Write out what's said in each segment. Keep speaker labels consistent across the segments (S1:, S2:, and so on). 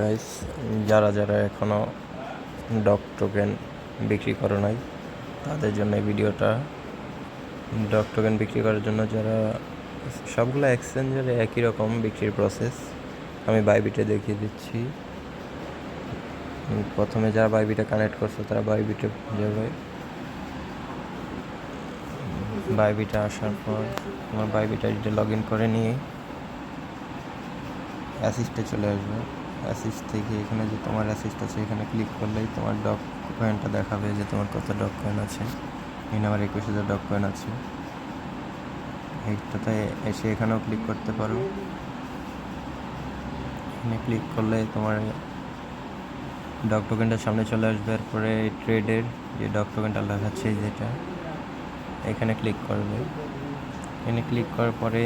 S1: Guys যারা যারা এখনও ডক টোকেন বিক্রি করো নাই, তাদের জন্য এই ভিডিওটা। ডক টোকেন বিক্রি করার জন্য যারা সবগুলো এক্সচেঞ্জারে একই রকম বিক্রির প্রসেস আমি বাইবিটে দেখিয়ে দিচ্ছি। প্রথমে যারা বাইবিটে কানেক্ট করছ, তারা বাইবিটে যাবে। বাইবিটা আসার পর আমার বাইবিটা লগ ইন করে নিয়ে অ্যাসিস্টে চলে আসবে। অ্যাসিস্ট থেকে এখানে যে তোমার অ্যাসিস্ট আছে, এখানে ক্লিক করলেই তোমার ডক কয়েনটা দেখাবে যে তোমার কত ডক কয়েন আছে। এখানে আমার একুশ হাজার ডক কয়েন আছে। এইটাতে এসে এখানেও ক্লিক করতে পারো। এখানে ক্লিক করলে তোমার ডক টোকেনটা সামনে চলে আসবে। এরপরে ট্রেডের যে ডক টোকেনটা দেখাচ্ছে যেটা, এখানে ক্লিক করবে। এখানে ক্লিক করার পরে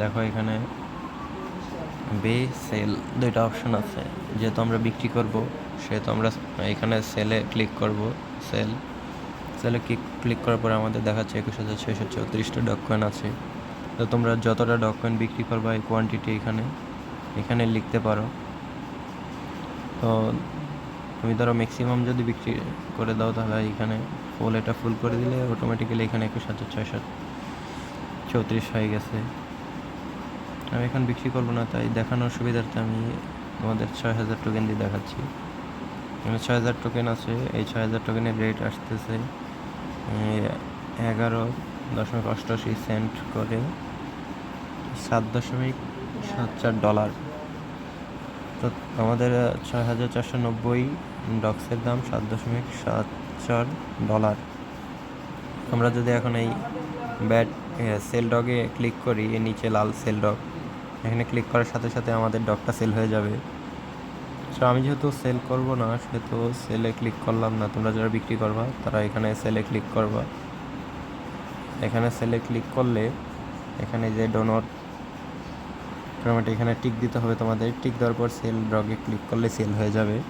S1: দেখো এখানে বে সেল দুইটা অপশন আছে। যেহেতু আমরা বিক্রি করব, সেহেতু আমরা এখানে সেলে ক্লিক করব। সেল সেলে ক্লিক ক্লিক করার পরে আমাদের দেখাচ্ছে একুশ হাজার ছয়শো চৌত্রিশটা ডক কয়েন আছে। তো তোমরা যতটা ডক কয়েন বিক্রি করবা এই কোয়ান্টিটি এখানে এখানে লিখতে পারো। তো তুমি ধরো ম্যাক্সিমাম যদি বিক্রি করে দাও তাহলে এখানে ফুল এটা ফুল করে দিলে অটোমেটিক্যালি এখানে একুশ হাজার ছয়শো চৌত্রিশ হয়ে গেছে। আমি এখন বিক্রি করব না, তাই দেখানোর সুবিধার্থে আমি তোমাদের ছয় হাজার টোকেন দিয়ে দেখাচ্ছি। এখানে ছয় হাজার টোকেন আছে, এই ছয় হাজার টোকেনের রেট আসতেছে এগারো দশমিক অষ্টআশি সেন্ট করে, সাত দশমিক সাত চার ডলার তো আমাদের ছয় হাজার চারশো নব্বই ডক্সের দাম সাত দশমিক সাত চার ডলার আমরা যদি এখন এই ব্যাট সেল ডগে ক্লিক করি, এর নিচে লাল সেল ডগ এখানে ক্লিক করার সাথে সাথে আমাদের ডগটা সেল হয়ে যাবে। সো আমি যেহেতু সেল করব না, সেহেতু সেলে ক্লিক করলাম না। তোমরা যারা বিক্রি করবা, তারা এখানে সেলে ক্লিক করবা। এখানে সেলে ক্লিক করলে এখানে যে ডোনট তোমাকে এখানে টিক দিতে হবে তোমাদের। টিক দেওয়ার পর সেল ডগে ক্লিক করলে সেল হয়ে যাবে।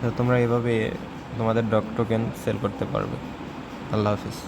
S1: তো তোমরা এভাবে তোমাদের ডগ টোকেন সেল করতে পারবে। আল্লাহ হাফিজ।